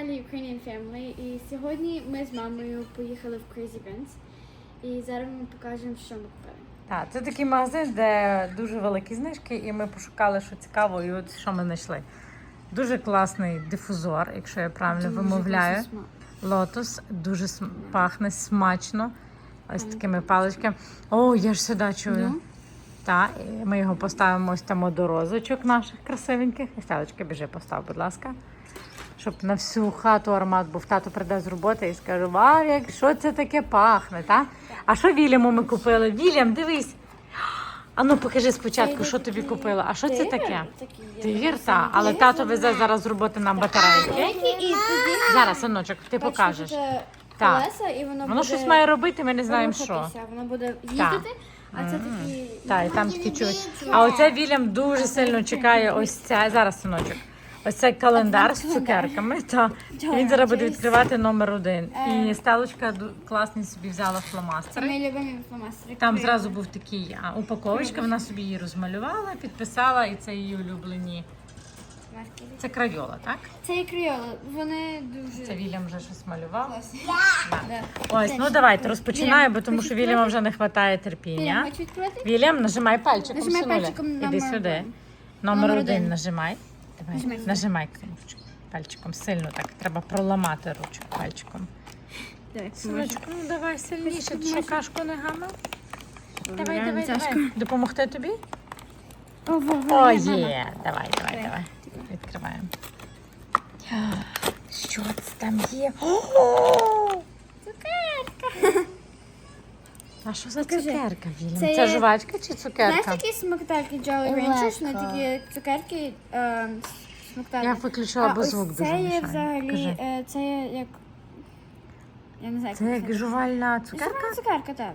каналі Ukrainian Family. І сьогодні ми з мамою поїхали в Crazy Prince. І зараз ми покажемо, що ми купили. Так, це такий магазин, де дуже великі знижки, і ми пошукали, що цікаво, і от що ми знайшли. Дуже класний дифузор, якщо я правильно Дуже вимовляю. Лотос дуже см- пахне смачно. Ось такими паличками. О, я ж сюди чую. Ну? Так, і ми його поставимо ось там до розочок наших красивеньких. Сталочка, біжи, постав, будь ласка. Щоб на всю хату аромат був. Тато прийде з роботи і скаже: Вау, як що це таке пахне, так? А що Вільяму ми купили? Вільям, дивись. А ну покажи спочатку, що тобі купила. А що це таке? так так, але тато везе зараз з роботи нам батарейки. Зараз, синочок, ти покажеш. е, Так. колеса, і воно, Воно буде щось має робити, ми не знаємо що. Воно буде їздити, а це такі... Так, і там такі чують. А оце Вільям дуже сильно чекає ось це. Зараз, синочок. Ось цей календар з цукерками. Та він зараз буде відкривати номер один. І Стелочка класний собі взяла Це фломастери. мої любимі фломастери. Там зразу був такий а, упаковочка, вона собі її розмалювала, підписала, і це її улюблені. Це кравіола, так? Це і кріоли, вони дуже... Це Вільям вже щось малював. Да. Да. Ось, ну давайте розпочинаємо, бо тому що Вільяма вже не вистачає терпіння. Вільям, нажимай пальчиком. Нажимай пальчиком Іди сюди. Номер один. нажимай. Давай. Нажимай. Кнопочку. Пальчиком сильно так. Треба проламати ручку пальчиком. Давай, Синочку, ну давай сильніше. Ти що кашку не гамав? Давай, давай, давай. Допомогти тобі? О, є, давай, Давай. давай. Відкриваємо. Що це там є? О! Цукерка. А що за Покажи. цукерка, Вільям? Це Це є- жувачка чи Знаєш цукерка? такі смоктарки Jolly Ranchers? Вони такі цукерки е, смоктарки. Я виключила, А бо ось звук дуже Це є мішає. взагалі, Кажи. е, це є як... Я не знаю, Це як це. жувальна Цукерка? цукерка? Цукерка, так.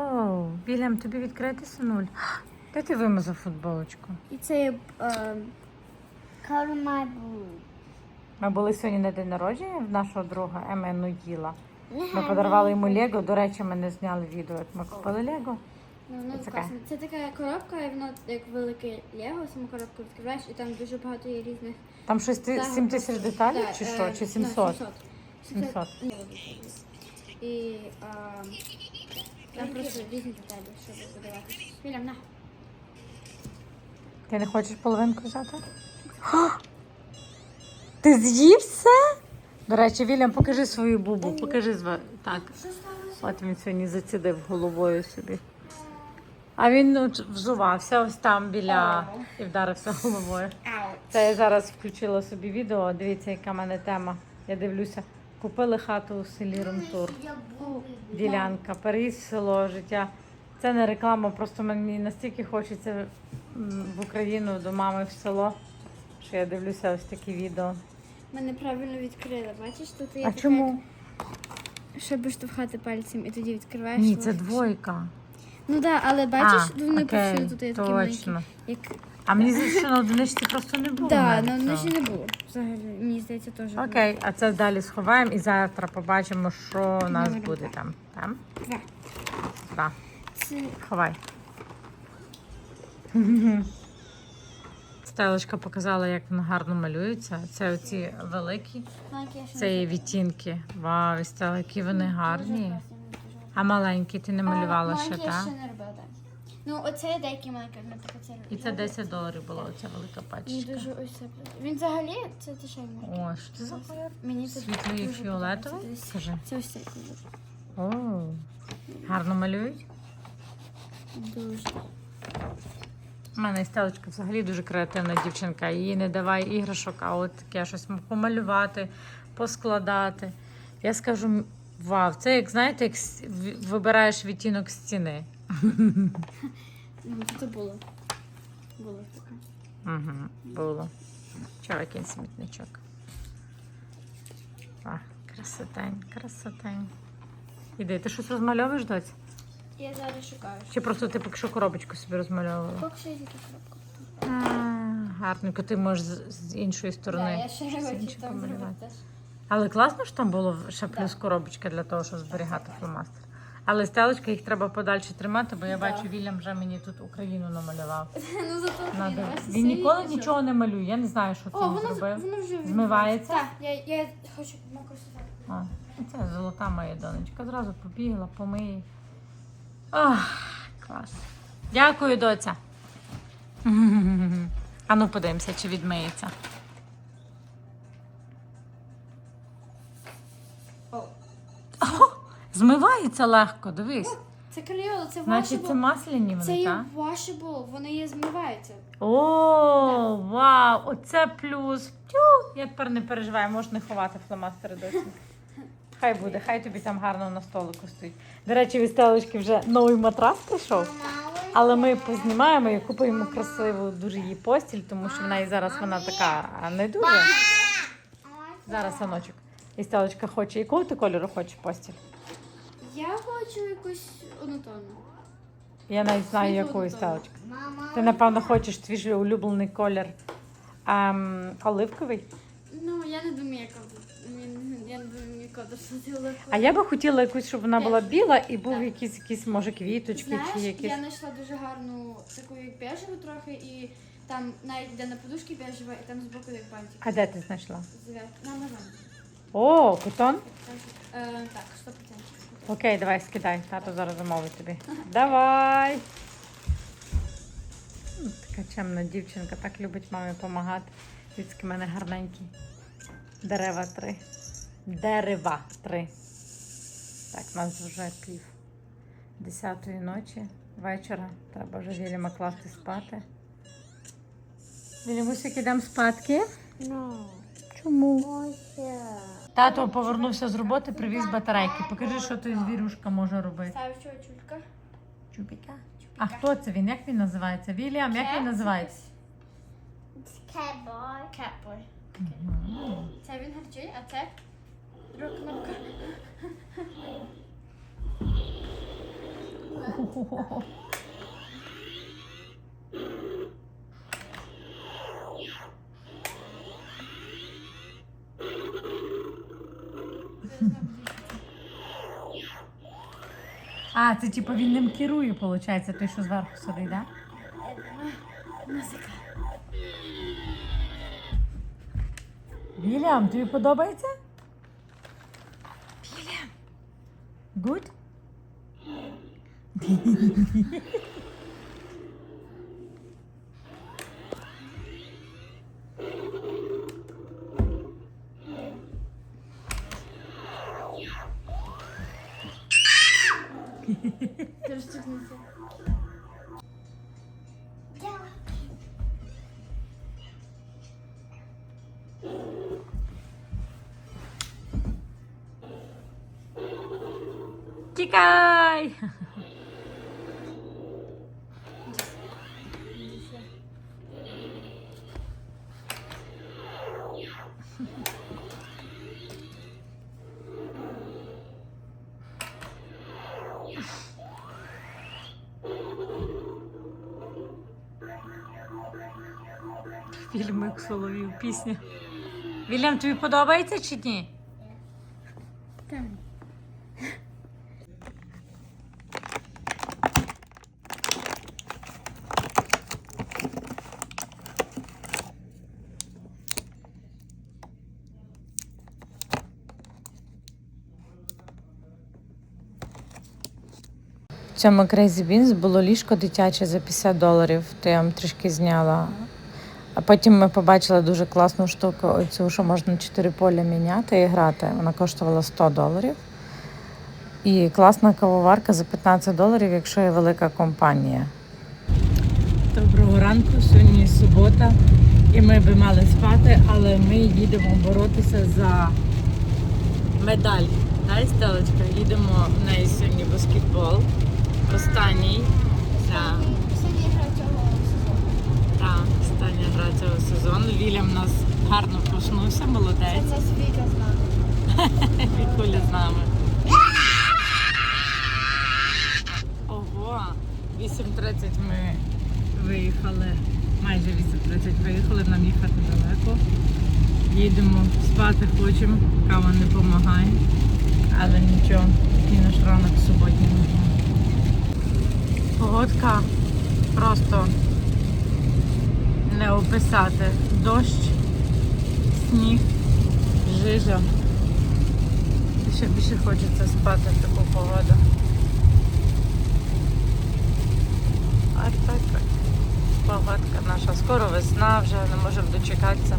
О, Вільям, тобі відкрити синуль. Де ти вимазав футболочку? І це є... Е, Color my blue. Ми були сьогодні на день народження в нашого друга Емену Їла. Ми подарували йому Лего. До речі, ми не зняли відео, як ми купили Лего. ну, воно Це класно. Це така коробка, і воно як велике Лего, саму коробку відкриваєш, і там дуже багато є різних... Там щось ти- Так, 7 тисяч деталей Так, чи е, що? Чи ну, 700? 700. 700. І а, там просто різні деталі, щоб подавати. Вільям, на. Ти не хочеш половинку взяти? Ти з'їв все? До речі, Вільям, покажи свою бубу. Покажи зва- так. От він сьогодні зацідив головою собі. А він ну, взувався ось там біля і вдарився головою. Це я зараз включила собі відео. Дивіться, яка в мене тема. Я дивлюся. Купили хату у селі Румтур. Ділянка, в село, життя. Це не реклама, просто мені настільки хочеться в Україну до мами в село, що я дивлюся ось такі відео. Ми неправильно відкрили. Бачиш, тут є А така, чому? щоб штовхати пальцем і тоді відкриваєш. Ні, це легше. двойка. Ну так, да, але бачиш, а, вони окей, повсюди тут є такі маленькі. Як... А мені здається, що на одиничці просто не було. Так, навіть ну цього. ще не було. Взагалі, мені здається, теж. було. Окей, а це далі сховаємо і завтра побачимо, що у нас Номер буде два. там. Там? Два. Два. Це Ховай. Стелочка показала, як воно гарно малюється. Це оці великі, ще це є відтінки. Вау, і Стелла, які вони гарні. А маленькі ти не малювала А, ще, маленькі я так? ще не робила, так. Ну, оце деякі наприклад, це І це 10 доларів була оця велика І пачечка. дуже ось це. Він взагалі це дешевий маркер. О, що це за колір? Мені це Світлий дуже фіолетовий? подобається. Скажи. Це ось цей колір. О, гарно малюють. Дуже. У мене Стелочка взагалі дуже креативна дівчинка. Їй не давай іграшок, а от таке щось помалювати, поскладати. Я скажу, вау, це як знаєте, як вибираєш відтінок стіни. Ну, це було. Було таке. Угу, було. Який смітничок. А, красотень, красотень. Іди, ти щось розмальовуєш, доць? Я зараз шукаю. Чи просто ти поки що коробочку собі розмальовувала? Поки що я тільки коробку. А, Гарненько, ти можеш з, з іншої сторони. Да, я ще щось хочу інше там помалювати. зробити теж. Але класно, що там було ще плюс коробочка для того, щоб зберігати фломастер. Але стелочка їх треба подальше тримати, бо я Да. бачу, Вільям вже мені тут Україну намалював. Ну зато Надо. Він ніколи синій, нічого не малює. Я не знаю, що це О, воно, зробив. воно вже Змивається? Так, я, я хочу. А, це золота моя донечка. Зразу побігла, помиє. Ах, клас. Дякую, доця. А ну подивимося, чи відмиється. О, Змивається легко, дивись. це кальйоло, це Значить, це washable. масляні Це вони, є так? washable, вони є змиваються. О, вау! Оце плюс. Тю! Я тепер не переживаю, можеш не ховати фломастери досі. Хай буде, хай тобі там гарно на столику стоїть. До речі, від стелочки вже новий матрас прийшов. Але ми познімаємо і купуємо красиву дуже її постіль, тому що в неї зараз вона така не дуже. Зараз саночок. І стелочка хоче. Якого ти кольору хочеш постіль? Я хочу якусь однотонну. Я навіть знаю, якої стелочка. Ти, напевно, хочеш твій улюблений колір ем, оливковий. Ну, я не думаю, яка буде. Не думаю, А я би хотіла якусь, щоб вона була біла і був Так. якісь, якісь, може, квіточки Знаєш, чи якісь. я знайшла дуже гарну таку як бежеву трохи, і там навіть де на подушці бежева, і там збоку як бантик. А де ти знайшла? Зв'яз. На Амазон. О, кутон? Е, так, 100%. Окей, давай скидай. Тато зараз замовить тобі. Давай. М, Така чемна дівчинка, так любить мамі допомагати. Дітські в мене гарненькі. Дерева три. Дерева три. Так, у нас вже пів десятої ночі вечора. Треба вже Вільяма класти спати. Вільямусик, ідемо спадки. No. Чому? Тато повернувся з роботи, привіз батарейки. Покажи, що той звірюшка може робити. Ставиш чого чулька? Чупіка. А хто це він? Як він називається? Вільям, як він називається? Catboy. Catboy. Це він гарчить, а це друга кнопка. А, це типу він ним керує, виходить, той, що зверху сидить, так? Музика. Вільям, тобі подобається? Good? Тікай! Фільм як соловів, пісня. Вільям, тобі подобається чи ні? Там. Цьому Crazy Beans було ліжко дитяче за 50 доларів, то я вам трішки зняла. А потім ми побачили дуже класну штуку, оцю, що можна чотири поля міняти і грати. Вона коштувала 100 доларів. І класна кавоварка за 15 доларів, якщо є велика компанія. Доброго ранку, сьогодні субота, і ми би мали спати, але ми їдемо боротися за медаль. Дай Стелочка, їдемо в неї сьогодні баскетбол. Останній. Так, гра цього сезону. так, остання гра цього сезону. Вільям у нас гарно проснувся, молодець. Це Софійка з нами. Вікуля з нами. Ого, 8.30 ми виїхали, майже 8.30 виїхали, нам їхати далеко. Їдемо, спати хочемо, кава не допомагає. Але нічого, такий наш ранок суботній. Погодка просто не описати. Дощ, сніг, жижа. І ще більше хочеться спати в таку погоду. А так, погодка наша. Скоро весна вже, не можемо дочекатися.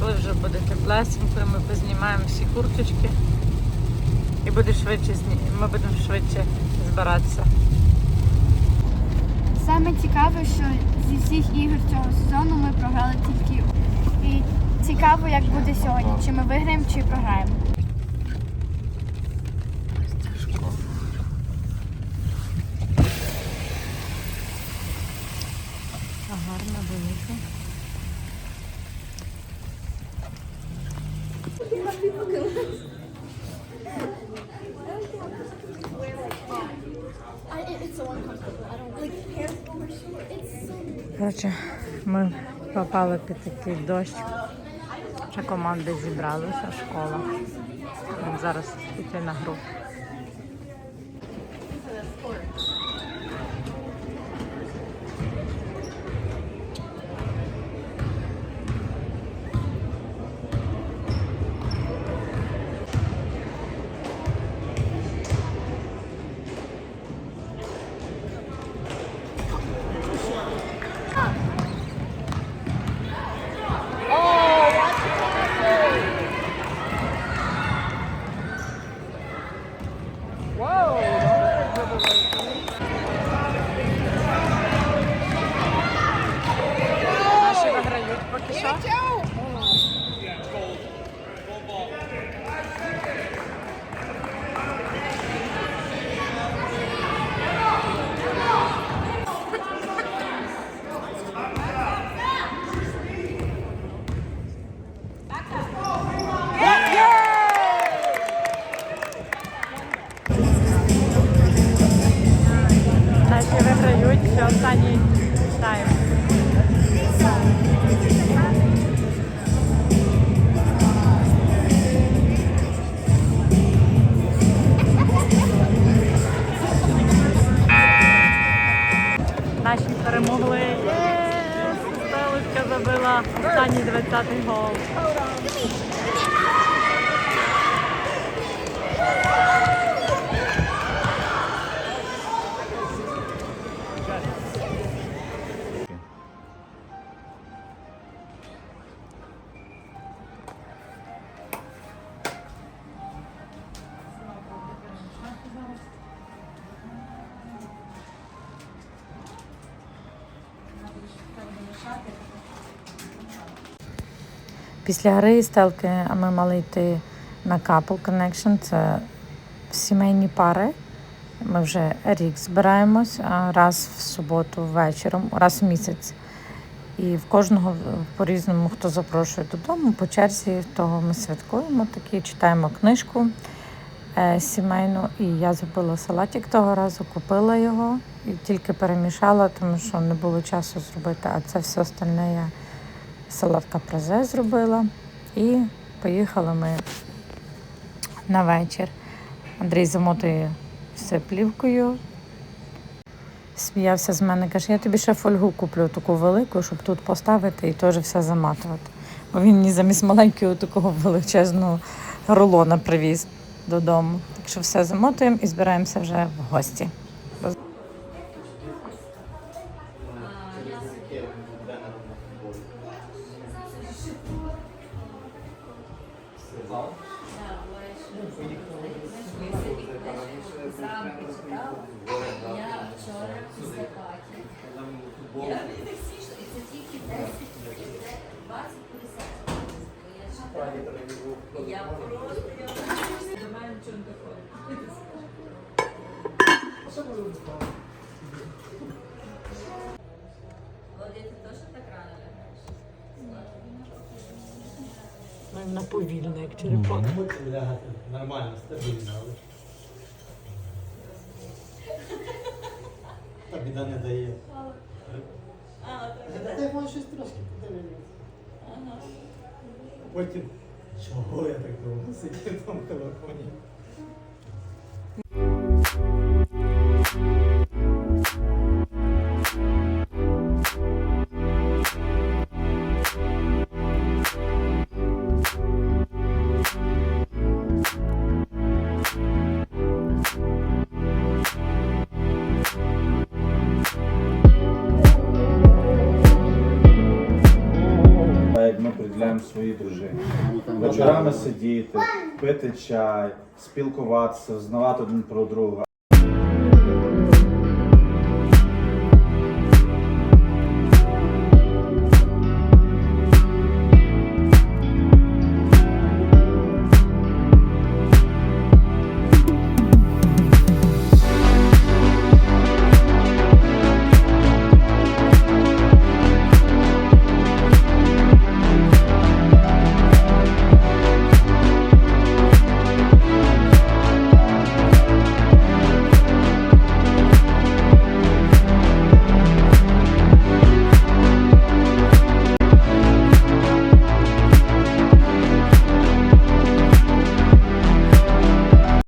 Коли вже буде теплесенько, ми познімаємо всі курточки. І буде швидше ми будемо швидше збиратися. Саме цікаве, що зі всіх ігор цього сезону ми програли тільки. І цікаво, як буде сьогодні, чи ми виграємо, чи програємо. Гарна велика. Ми попали під такий дощ. Вже команда зібралася, школа. Зараз йти на гру. Після гри стелки ми мали йти на Couple Connection. Це сімейні пари. Ми вже рік збираємось раз в суботу вечором, раз в місяць. І в кожного по-різному, хто запрошує додому, по черзі того ми святкуємо такі, читаємо книжку е, сімейну. І я зробила салатик того разу, купила його і тільки перемішала, тому що не було часу зробити. А це все остальне я салат капрезе зробила. І поїхали ми на вечір. Андрій замотує все плівкою. Сміявся з мене, каже, я тобі ще фольгу куплю таку велику, щоб тут поставити і теж все заматувати. Бо він мені замість маленького такого величезного рулона привіз додому. Так що все замотуємо і збираємося вже в гості. Лягати нормально, стабільно, але. Та біда не дає. Дай може щось трошки подивитися. Потім, чого я так довго сидів в тому телефоні? Своїй дружині. Вечорами сидіти, пити чай, спілкуватися, знавати один про друга.